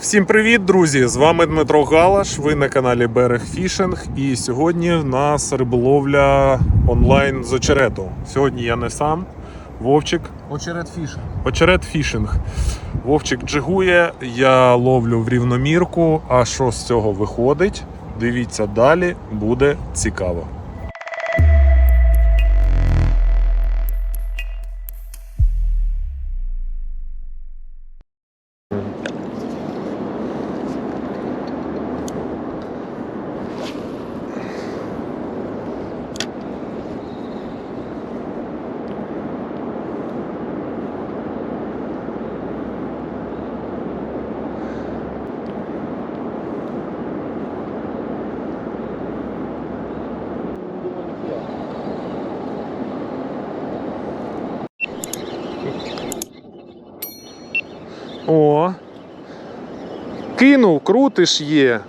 Всім привіт, друзі! З вами Дмитро Галаш. Ви на каналі Берег Фішинг. І сьогодні в нас риболовля онлайн з очерету. Сьогодні я не сам, Вовчик. Очеред фішинг. Очерет фішинг. Вовчик джигує, я ловлю в рівномірку. А що з цього виходить? Дивіться далі, буде цікаво. Кинув, крутиш є.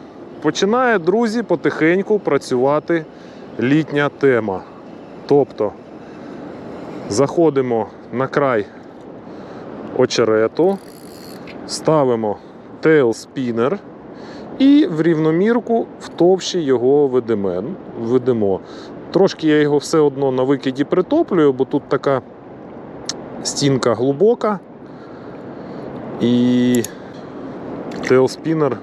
Починає, друзі, потихеньку працювати літня тема. Тобто заходимо на край очерету, ставимо тейл спінер і в рівномірку в товщі його ведемо. Трошки я його все одно на викиді притоплюю, бо тут така стінка глибока. І тейлспінер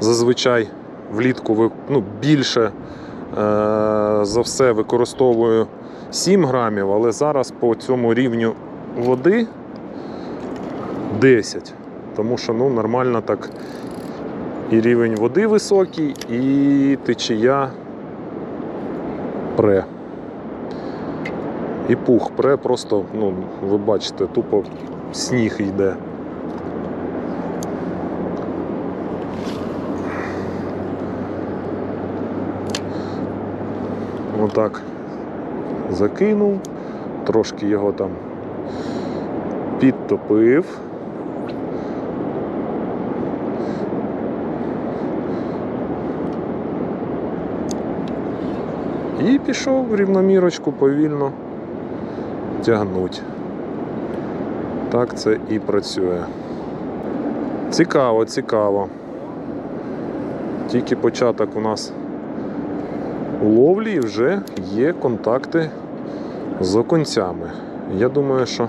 зазвичай влітку ну, більше е, за все використовую 7 грамів, але зараз по цьому рівню води 10. Тому що ну, нормально так і рівень води високий, і течія пре. І пух пре, просто, ну, ви бачите, тупо сніг йде. Отак закинув, трошки його там підтопив. І пішов в рівномірочку повільно тягнуть. Так це і працює. Цікаво, цікаво. Тільки початок у нас ловлі і вже є контакти з оконцями. Я думаю, що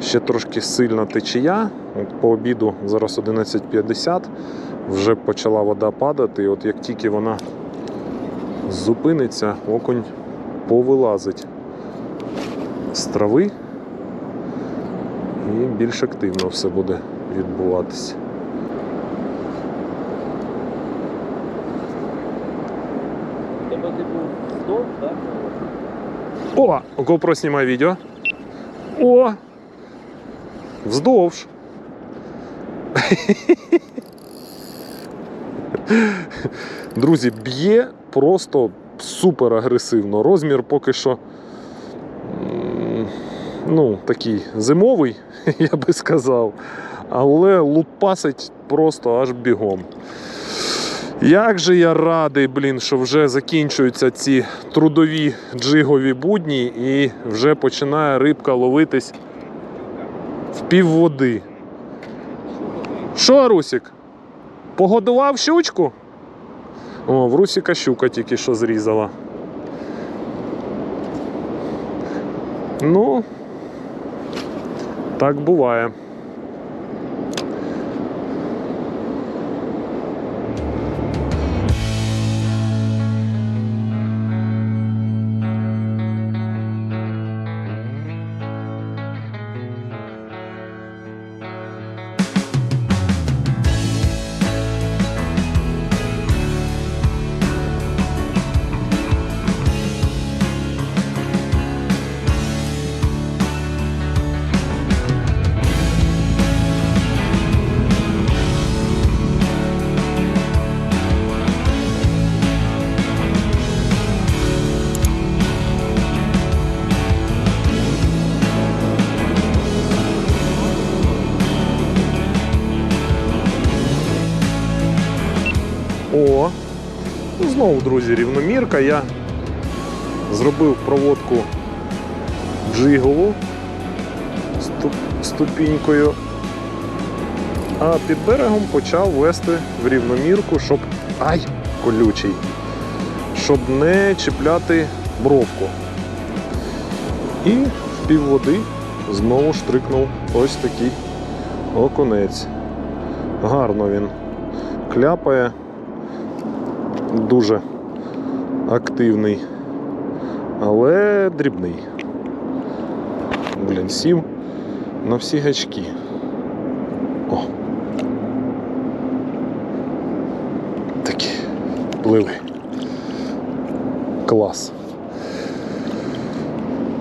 ще трошки сильна течія. По обіду зараз 11.50, вже почала вода падати, і от як тільки вона зупиниться, окунь повилазить з трави і більш активно все буде відбуватися. Тебе типу здов, так? О, GoPro знімає відео. О! Вздовж. Друзі, б'є просто супер агресивно. Розмір поки що ну, такий зимовий, я би сказав. Але лупасить просто аж бігом. Як же я радий, блін, що вже закінчуються ці трудові джигові будні і вже починає рибка ловитись в півводи. Що, Русік? Погодував щучку? О, в Русіка щука тільки що зрізала. Ну, так буває. Знову, друзі, рівномірка. Я зробив проводку джигову ступінькою а під берегом почав вести в рівномірку, щоб. Ай! Колючий. Щоб не чіпляти бровку. І в півводи знову штрикнув ось такий окунець. Гарно він кляпає, дуже активний, але дрібний. Блін, сів на всі гачки. О. Такі пливи. Клас.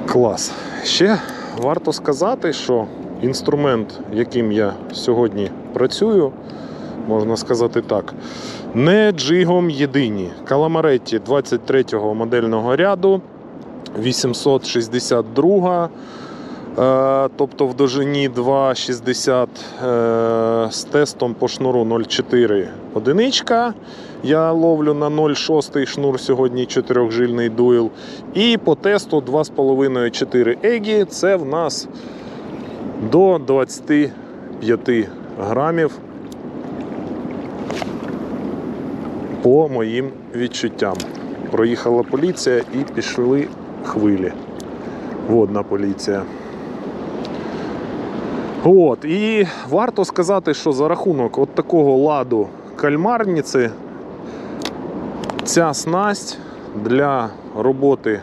Клас. Ще варто сказати, що інструмент, яким я сьогодні працюю, можна сказати так, не джигом єдині. Каламаретті 23-го модельного ряду, 862, е, тобто в довжині 2,60 е, з тестом по шнуру 0,4 одиничка. Я ловлю на 0,6 шнур сьогодні 4-жильний дуйл. І по тесту 2,5-4 егі. Це в нас до 25 грамів по моїм відчуттям. Проїхала поліція і пішли хвилі. Водна поліція. От, і варто сказати, що за рахунок от такого ладу кальмарниці ця снасть для роботи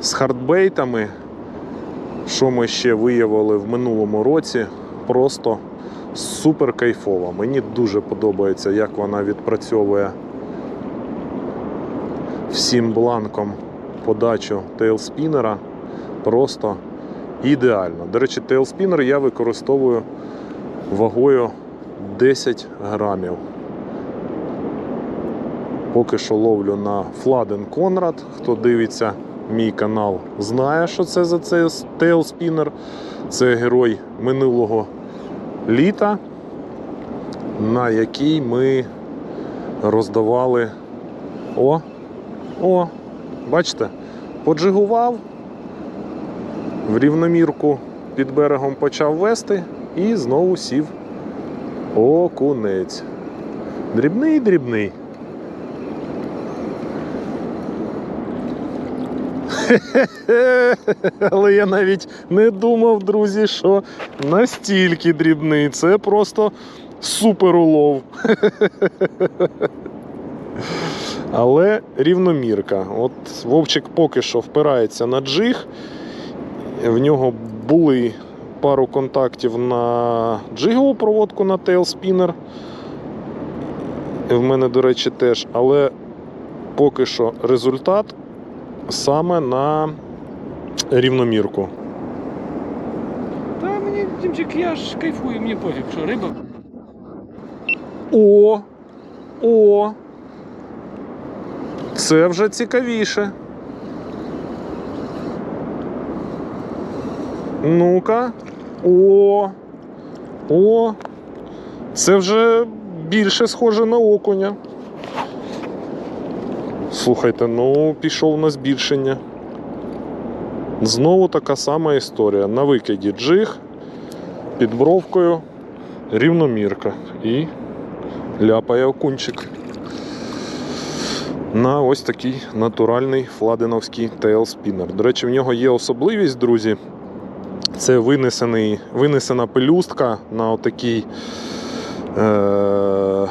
з хардбейтами, що ми ще виявили в минулому році, просто супер кайфова. Мені дуже подобається, як вона відпрацьовує всім бланком подачу тейлспінера. Просто ідеально. До речі, тейлспінер я використовую вагою 10 грамів. Поки що ловлю на Фладен Конрад. Хто дивиться мій канал, знає, що це за цей тейлспінер. Це герой минулого літа, на який ми роздавали. О! О! Бачите? Поджигував, в рівномірку під берегом почав вести і знову сів окунець. Дрібний, дрібний. Але я навіть не думав, друзі, що настільки дрібний. Це просто супер улов. Але рівномірка. От Вовчик поки що впирається на джиг. В нього були пару контактів на джигову проводку на тейлспінер. В мене, до речі, теж, але поки що результат саме на рівномірку. Та мені, Дімчик, я ж кайфую, мені пофіг, що риба. О! О! Це вже цікавіше. Ну-ка. О! О! Це вже більше схоже на окуня. Слухайте, ну пішов на збільшення. Знову така сама історія. На викиді джиг, під бровкою рівномірка. І ляпає окунчик. На ось такий натуральний фладеновський тейл-спінер. До речі, в нього є особливість, друзі. Це винесений, винесена пелюстка на отакій, е,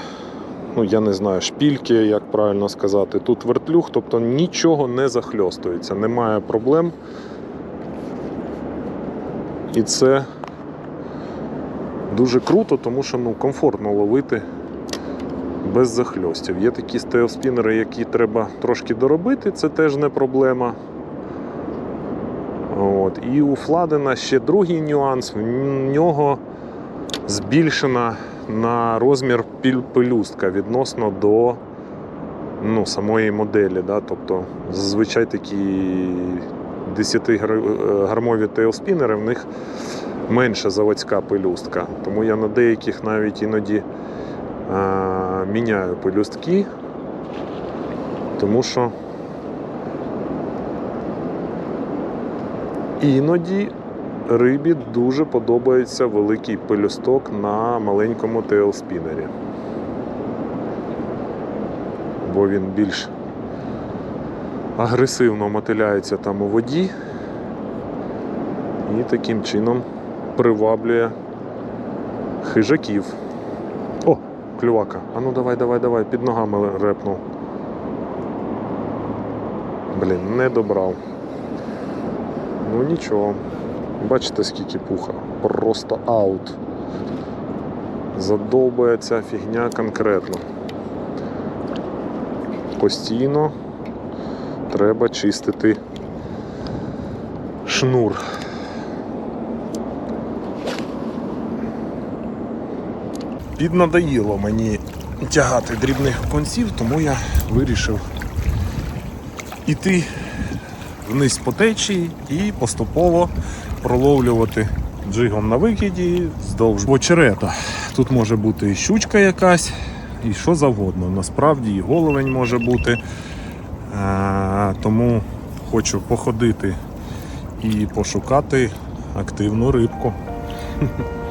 ну я не знаю, шпільки, як правильно сказати. Тут вертлюг, тобто нічого не захльостується, немає проблем. І це дуже круто, тому що ну, комфортно ловити без захльостів. Є такі стейлспінери, які треба трошки доробити, це теж не проблема. От. І у Фладена ще другий нюанс. В нього збільшена на розмір пелюстка відносно до ну, самої моделі. Да? Тобто зазвичай такі 10-гармові тейлспінери, в них менша заводська пелюстка. Тому я на деяких навіть іноді міняю пелюстки, тому що іноді рибі дуже подобається великий пелюсток на маленькому тейлспінері. Бо він більш агресивно мотиляється там у воді і таким чином приваблює хижаків. Клювака. А ну давай, давай, давай, під ногами репнув. Блін, не добрав. Ну нічого. Бачите, скільки пуха. Просто аут. Задовбає ця фігня конкретно. Постійно треба чистити шнур. Піднадоїло мені тягати дрібних конців, тому я вирішив іти вниз по течії і поступово проловлювати джигом на викиді вздовж очерета. Тут може бути і щучка якась, і що завгодно. Насправді і головень може бути. Тому хочу походити і пошукати активну рибку.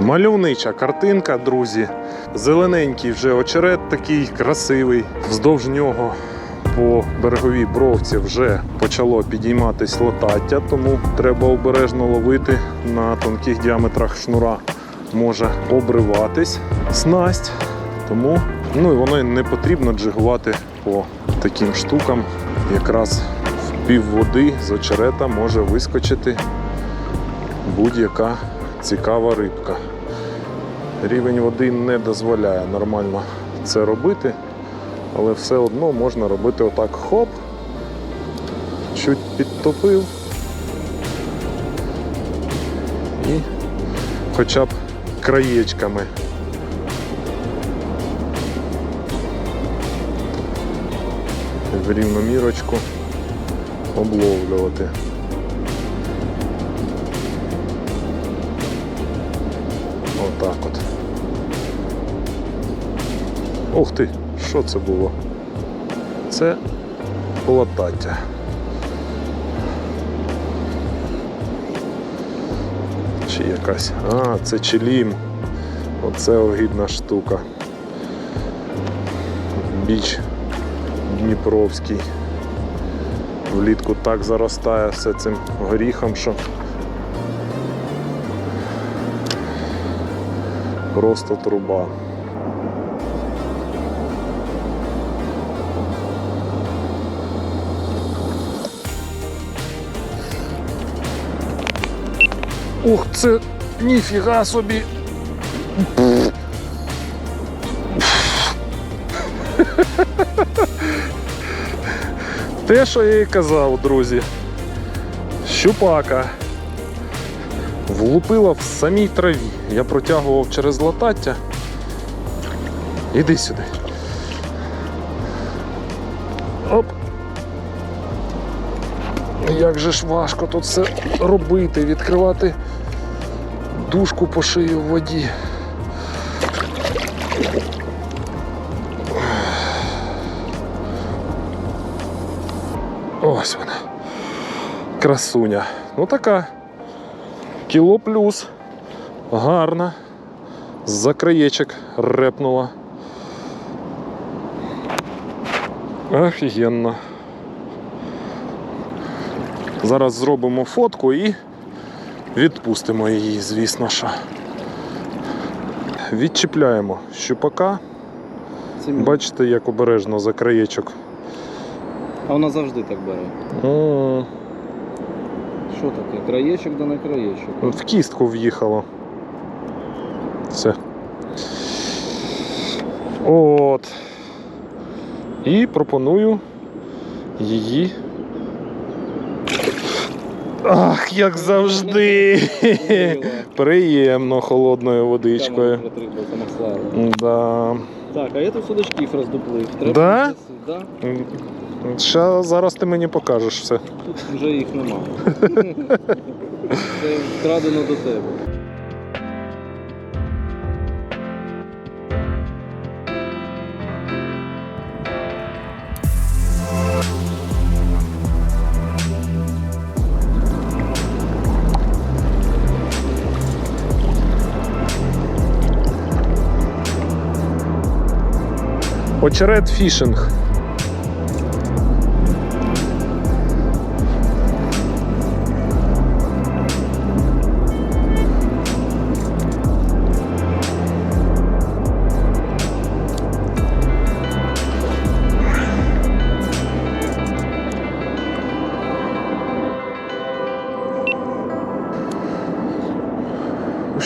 Мальовнича картинка, друзі. Зелененький вже очерет такий красивий. Вздовж нього по береговій бровці вже почало підійматись лотаття, тому треба обережно ловити на тонких діаметрах шнура. Може обриватись снасть. Тому ну і воно не потрібно джигувати по таким штукам. Якраз в пів води з очерета може вискочити будь-яка цікава рибка. Рівень води не дозволяє нормально це робити, але все одно можна робити отак хоп, чуть підтопив і хоча б краєчками. В рівномірочку обловлювати. Отак от. Ух ти, що це було? Це латаття. Чи якась. А, це чилім. Оце огідна штука. Біч Дніпровський. Влітку так заростає все цим горіхом, що просто труба. Ух, це ніфіга собі. Те, що я і казав, друзі. Щупака влупила в самій траві. Я протягував через латаття. Іди сюди. Оп. Як же ж важко тут все робити, відкривати дужку по шию в воді. Ось вона. Красуня. Ну така. Кіло плюс. Гарна. За краєчок репнула. Офігенно. Зараз зробимо фотку і відпустимо її, звісно що. Відчіпляємо щупака. Бачите, як обережно за краєчок. А вона завжди так бере. Що таке? Краєчок да не краєчок. В кістку в'їхало. Все. От. І пропоную її. Ах, як завжди! Приємно холодною водичкою. Да. Так, а я тут судачків роздуплив. Да? Да? Ще зараз ти мені покажеш все. Тут вже їх немає. Це вкрадено до тебе. Очерет фішинг.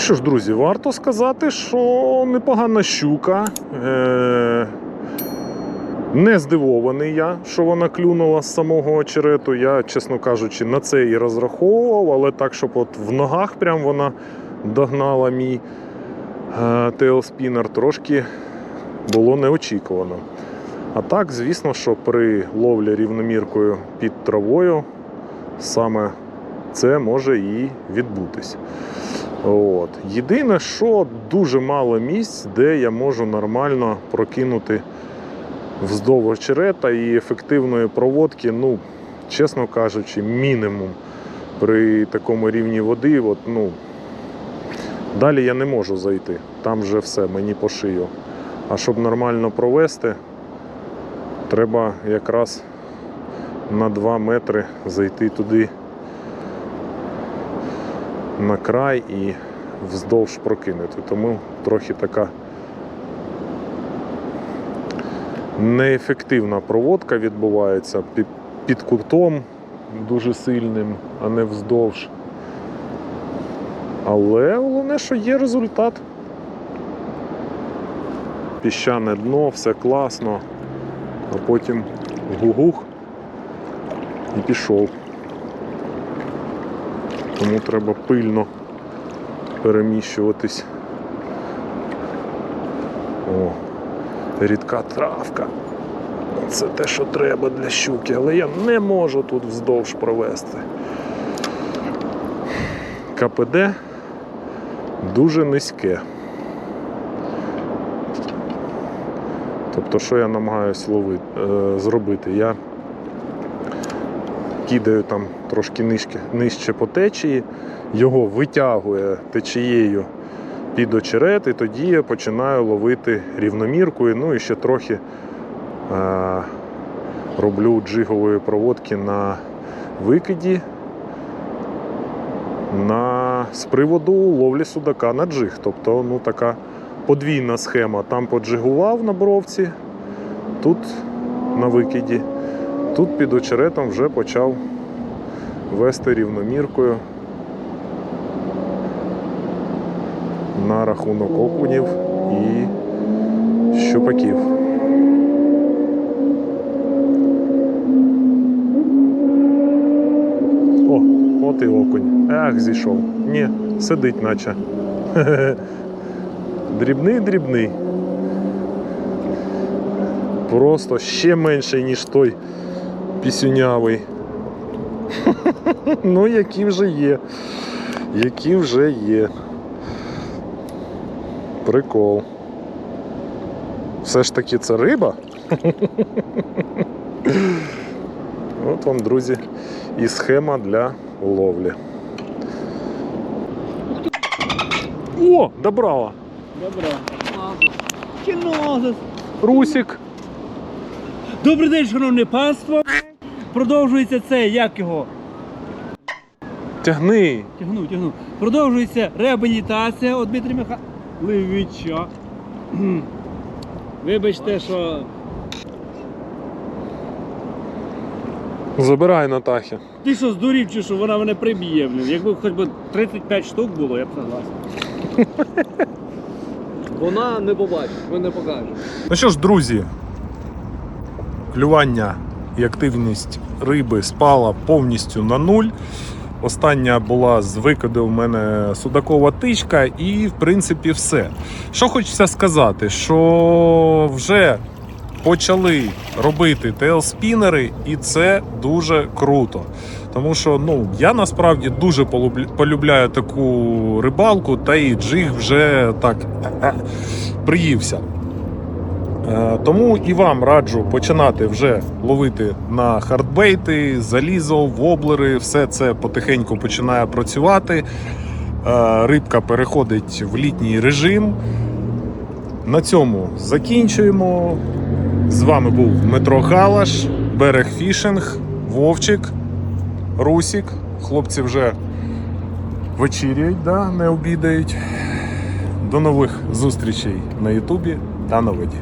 Що ж, друзі, варто сказати, що непогана щука. Е- не здивований я, що вона клюнула з самого очерету. Я, чесно кажучи, на це і розраховував, але так, щоб от в ногах прям вона догнала мій е- тейлспінер, трошки було неочікувано. А так, звісно, що при ловлі рівноміркою під травою саме це може і відбутись. От. Єдине, що дуже мало місць, де я можу нормально прокинути вздовж очерета і ефективної проводки, ну, чесно кажучи, мінімум при такому рівні води. От, ну, далі я не можу зайти. Там вже все, мені по шию. А щоб нормально провести, треба якраз на 2 метри зайти туди на край і вздовж прокинути. Тому трохи така неефективна проводка відбувається під, під кутом дуже сильним, а не вздовж. Але головне, що є результат. Піщане дно, все класно, а потім гугух і пішов. Тому треба пильно переміщуватись. О, рідка травка. Це те, що треба для щуки, але я не можу тут вздовж провести. КПД дуже низьке. Тобто, що я намагаюся е, зробити? Я кидаю там трошки нижче, нижче по течії, його витягує течією під очерет, і тоді я починаю ловити рівноміркою, ну і ще трохи е, роблю джигової проводки на викиді на, з приводу ловлі судака на джиг. Тобто ну, така подвійна схема. Там поджигував на бровці, тут на викиді. Тут під очеретом вже почав вести рівноміркою на рахунок окунів і щупаків. О, от і окунь. Ах, зійшов. Ні, сидить наче. Дрібний, дрібний. Просто ще менший, ніж той пісюнявий. ну, які вже є. Які вже є. Прикол. Все ж таки це риба. От вам, друзі, і схема для ловлі. О, добрала! Добре. Кінозис. Русик. Добрий день, шановне панство. Продовжується це, як його? Тягни. Тягну, тягну. Продовжується реабілітація у Дмитрія Михайловича. Вибачте, що Забирай Натахи. ти що здурів, чи що вона мене приб'є, блін. Якби хоч би 35 штук було, я б согласен. Вона не побачить, ви не покажете. Ну що ж, друзі, клювання і активність риби спала повністю на нуль. Остання була з викиду в мене судакова тичка, і в принципі все. Що хочеться сказати, що вже почали робити тейлспінери, і це дуже круто. Тому що ну, я насправді дуже полюбляю таку рибалку, та і джиг вже так приївся. Е, Тому і вам раджу починати вже ловити на хардбейти, залізо, воблери, все це потихеньку починає працювати. Е, Рибка переходить в літній режим. На цьому закінчуємо. З вами був Дмитро Галаш, Берег Фішинг, Вовчик, Русік. Хлопці вже вечеряють, да, не обідають. До нових зустрічей на Ютубі та на воді.